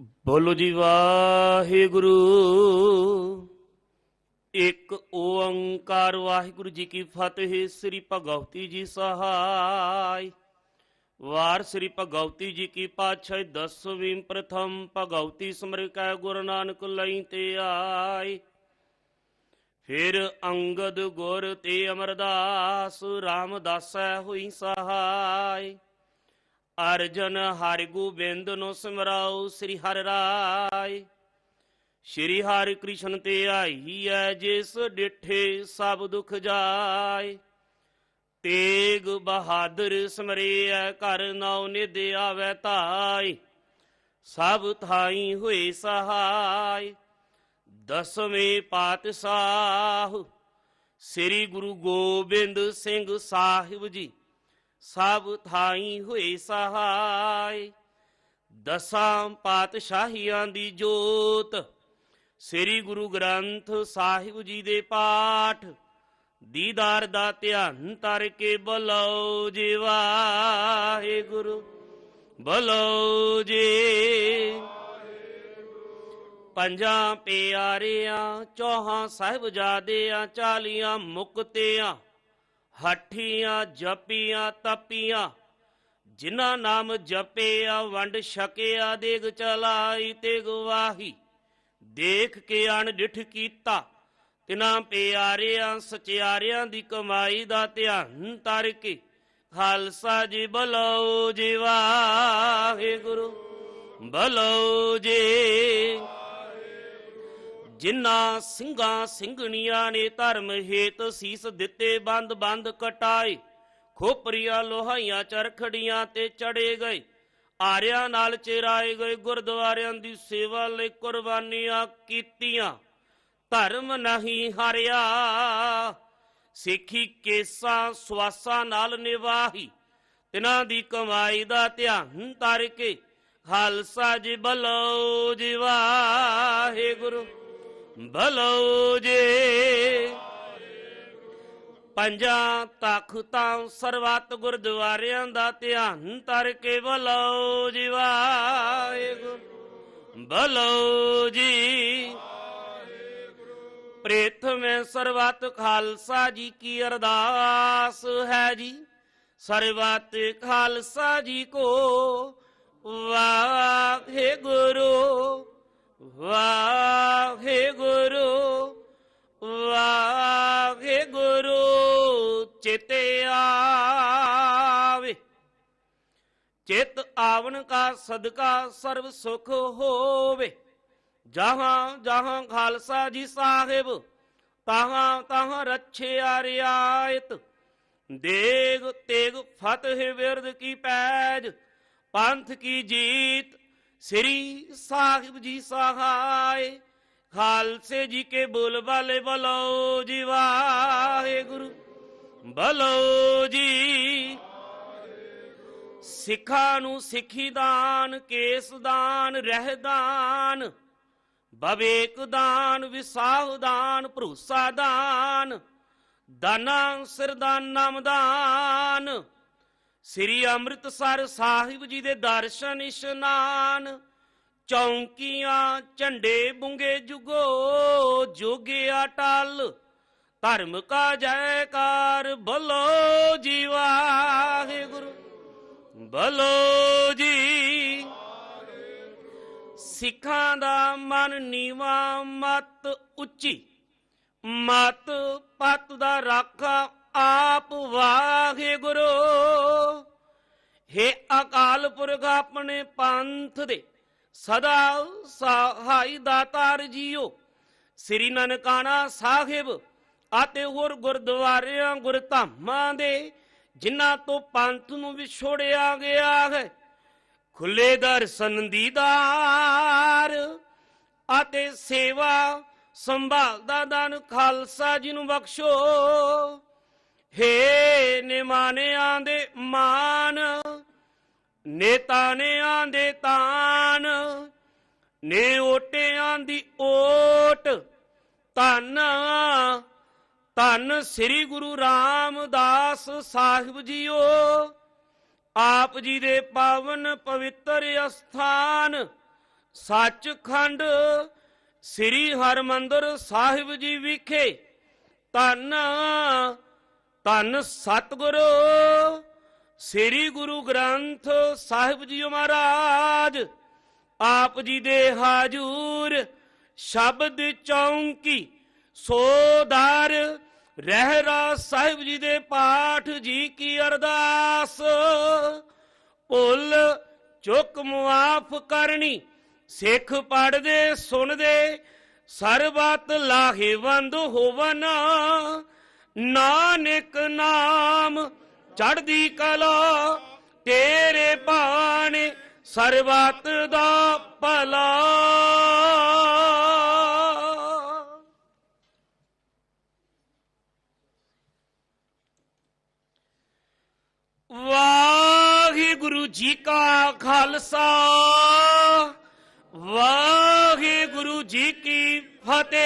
ਬੋਲੋ ਜੀ ਵਾਹਿਗੁਰੂ। ਇੱਕ ਓੰਕਾਰ ਵਾਹਿਗੁਰੂ ਜੀ ਕੀ ਫਤਿਹ, ਸ੍ਰੀ ਭਗਵਤੀ ਜੀ ਸਹਾਈ। ਵਾਰ ਸ੍ਰੀ ਭਗਵਤੀ ਜੀ ਕੀ ਪਾਛੈ ਦਸਵੀਂ ਪ੍ਰਥਮ ਭਗਵਤੀ ਸਿਮਰ ਕੈ ਗੁਰੂ ਨਾਨਕ ਲਈ ਤੇ ਆਈ। ਫਿਰ ਅੰਗਦ ਗੁਰ ਤੇ ਅਮਰਦਾਸ, ਰਾਮਦਾਸੈ ਹੋਈ ਸਹਾਈ। ਅਰਜਨ ਹਰਿ ਗੋਬਿੰਦ ਨੂੰ ਸਿਮਰਾਉ ਸ੍ਰੀ ਹਰਿ ਰਾਏ। ਸ੍ਰੀ ਹਰਿ ਕ੍ਰਿਸ਼ਨ ਤੇ ਆਈ ਐ ਜਿਸ ਡਿਠੇ ਸਭ ਦੁਖ ਜਾਏ। ਤੇਗ ਬਹਾਦਰ ਸਿਮਰਿਐ ਘਰ ਨਾਉ ਨਿਧ ਆਵੈ ਧਾਈ ਸਭ ਥਾਈ ਹੋਏ ਸਹਾਈ ਦਸਵੇਂ ਪਾਤਸ਼ਾਹ ਸ੍ਰੀ ਗੁਰੂ ਗੋਬਿੰਦ ਸਿੰਘ ਸਾਹਿਬ ਜੀ। ਸਭ ਥਾਈ ਹੋਏ ਸਹਾਈ ਦਸਾਂ ਪਾਤਸ਼ਾਹੀਆਂ ਦੀ ਜੋਤ, ਸ੍ਰੀ ਗੁਰੂ ਗ੍ਰੰਥ ਸਾਹਿਬ ਜੀ ਦੇ ਪਾਠ। ਦੀਦਾਰ ਦਾ ਧਿਆਨ ਤਰ ਕੇ ਬਲੋ ਜੀ ਵਾਹਿਗੁਰੂ ਬਲੋ ਜੀ ਪੰਜਾਂ ਪਿਆਰਿਆਂ, ਚੌਹਾਂ ਸਾਹਿਬਜ਼ਾਦਿਆਂ, ਚਾਲੀਆਂ ਮੁਕਤਿਆਂ ਹੱਠੀਆਂ, ਜਪੀਆਂ, ਤਪੀਆਂ, ਜਿਨ੍ਹਾਂ ਨਾਮ ਜਪਿਆ, ਵੰਡ ਛਕਿਆ, ਦੇਗ ਚਲਾਈ ਤੇ ਗਵਾਹੀ ਦੇਖ ਕੇ ਅਣ ਡਿਠ ਕੀਤਾ ਤਿਨਾਂ ਪਿਆਰਿਆਂ, ਸਚਿਆਰਿਆਂ ਦੀ ਕਮਾਈ ਦਾ ਧਿਆਨ ਤਰ ਕੇ, ਖਾਲਸਾ ਜੀ ਬਲੋ ਜੀ ਵਾਹਿਗੁਰੂ ਬਲੋ ਜੀ ਜਿਨ੍ਹਾਂ ਸਿੰਘਾਂ ਸਿੰਘਣੀਆਂ ਨੇ ਧਰਮ ਹੇਤ ਸੀਸ ਦਿੱਤੇ, ਬੰਦ ਬੰਦ ਕਟਾਏ। ਖੋਪਰੀਆਂ ਲੋਹਾਈਆਂ ਚਰਖੜੀਆਂ ਤੇ ਚੜੇ ਗਏ। ਆਰਿਆਂ ਨਾਲ ਚਿਰਾਏ ਗਏ, ਗੁਰਦੁਆਰਿਆਂ ਦੀ ਸੇਵਾ ਲਈ ਕੁਰਬਾਨੀਆਂ ਕੀਤੀਆਂ। ਧਰਮ ਨਹੀਂ ਹਾਰਿਆ, ਸਿੱਖੀ ਕੇਸਾਂ ਸਵਾਸਾਂ ਨਾਲ ਨਿਵਾਹੀ। ਤਿਨਾਂ ਦੀ ਕਮਾਈ ਦਾ ਧਿਆਨ ਤਰ ਕੇ, ਖਾਲਸਾ ਜੀ ਬਲੋ ਜੀ ਵਾਹਿਗੁਰੂ। ਭਲੋ ਜੇ। ਪੰਜਾਂ ਤਖਤਾਂ ਸਰਬੱਤ ਗੁਰਦੁਆਰਿਆਂ ਦਾ ਧਿਆਨ ਤਰ ਕੇ ਭਲੋ ਜੀ ਵਾਹਿਗੁਰੂ। ਭਲੋ ਜੀ ਪ੍ਰੇਥਮੇ ਸਰਬੱਤ ਖਾਲਸਾ ਜੀ ਕੀ ਅਰਦਾਸ ਹੈ ਜੀ। ਸਰਬੱਤ ਖਾਲਸਾ ਜੀ ਕੋ ਵਾਹਿਗੁਰੂ। ਵਾਹਿਗੁਰੂ ਵਾਹਿਗੁਰੂ, ਚਿਤੇ ਆਵੇ। ਚਿਤ ਆਵਨ ਕਾ ਸਦਕਾ ਸਰਬ ਸੁਖ ਹੋਵੇ। ਜਹਾਂ ਜਹਾਂ ਖਾਲਸਾ ਜੀ ਸਾਹਿਬ, ਤਹਾਂ ਤਹਾਂ ਰੱਛਿਆ ਰਿਆਇਤ ਦੇਗ ਤੇਗ ਫਤਿਹ ਵਿਰਦ ਕੀ ਪੈਜ, ਪੰਥ ਕੀ ਜੀਤ ਸ੍ਰੀ ਸਾਹਿਬ ਜੀ ਸਹਾਇ ਖਾਲਸੇ ਜੀ ਕੇ ਬੋਲ ਬਾਲੇ ਬਲੋ ਜੀ ਵਾਹਿਗੁਰੂ, ਬਲੋ ਜੀ। ਸਿੱਖਾਂ ਨੂੰ ਸਿੱਖੀ ਦਾਨ, ਕੇਸ ਦਾਨ ਰਹਿਦਾਨ ਬਵੇਕ ਦਾਨ, ਵਿਸਾਹ ਦਾਨ, ਭਰੋਸਾ ਦਾਨ, ਦਾਨਾ, ਸਿਰਦਾਨ ਨਾਮਦਾਨ ਸ੍ਰੀ ਅੰਮ੍ਰਿਤਸਰ ਸਾਹਿਬ ਜੀ ਦੇ ਦਰਸ਼ਨ ਇਸ਼ਨਾਨ, ਚੌਂਕੀਆਂ, ਝੰਡੇ ਬੁੰਗੇ ਜੁਗੋ ਜੋਗਿਆ ਟਲ ਧਰਮ ਕਾ ਜੈਕਾਰ, ਬਲੋ ਜੀ ਵਾਹਿਗੁਰੂ, ਬਲੋ ਜੀ ਸਿੱਖਾਂ ਦਾ ਮਨ ਨੀਵਾ, ਮਤ ਉੱਚੀ, ਮਤ ਪਤ ਦਾ ਰਾਖਾ ਆਪ ਵਾਹਿਗੁਰੂ। ਹੈ ਅਕਾਲ ਪੁਰਖ ਆਪਣੇ ਪੰਥ ਦੇ ਸਦਾ ਸਹਾਈ ਦਾਤਾਰ ਜੀਓ। ਸ੍ਰੀ ਨਨਕਾਣਾ ਸਾਹਿਬ ਅਤੇ ਹੋਰ ਗੁਰਦੁਆਰਿਆਂ, ਗੁਰਧਾਮਾਂ ਦੇ ਜਿਨ੍ਹਾਂ ਤੋਂ ਪੰਥ ਨੂੰ ਵਿਛੋੜਿਆ ਗਿਆ ਹੈ ਖੁੱਲੇ ਦਰਸ਼ਨ ਦੀਦਾਰ ਅਤੇ ਸੇਵਾ ਸੰਭਾਲ ਦਾ ਦਾਨ ਖਾਲਸਾ ਜੀ ਨੂੰ ਬਖਸ਼ੋ। ਹੇ ਨਿਮਾਨਿਆਂ ਦੇ ਮਾਨ ਨੇਤਾਨਿਆਂ ਦੇ ਤਾਨ, ਨੇ ਓਟਿਆਂ ਦੀ ਓਟ, ਧੰਨ ਧੰਨ ਸ੍ਰੀ ਗੁਰੂ ਰਾਮਦਾਸ ਸਾਹਿਬ ਜੀਓ। ਆਪ ਜੀ ਦੇ ਪਾਵਨ ਪਵਿੱਤਰ ਅਸਥਾਨ, ਸੱਚਖੰਡ ਸ੍ਰੀ ਹਰਮੰਦਰ ਸਾਹਿਬ ਜੀ ਵਿਖੇ ਧੰਨ ਧੰਨ ਸਤਿਗੁਰੂ, ਸ੍ਰੀ ਗੁਰੂ ਗ੍ਰੰਥ ਸਾਹਿਬ ਜੀ ਮਹਾਰਾਜ, ਆਪ ਜੀ ਦੇ ਹਾਜੂਰ ਸ਼ਬਦ ਚੌਂਕੀ ਸੋਦਾਰ ਰਹਿਰਾ ਸਾਹਿਬ ਜੀ ਦੇ ਪਾਠ ਜੀ ਕੀ ਅਰਦਾਸ। ਭੁੱਲ ਚੁੱਕ ਮੁਆਫ ਕਰਨੀ, ਸਿੱਖ ਪੜਦੇ ਸੁਣਦੇ, ਸਰਬਤ ਲਾਹੇਵੰਦ ਹੋਵਨ। ਨਾਨਕ ਨਾਮ ਚੜਦੀ ਕਲਾ, ਤੇਰੇ ਬਾਣੇ ਸਰਬਤ ਦਾ ਭਲਾ। ਵਾਹਿਗੁਰੂ ਜੀ ਕਾ ਖਾਲਸਾ, ਵਾਹਿਗੁਰੂ ਜੀ ਕੀ ਫਤਿਹ।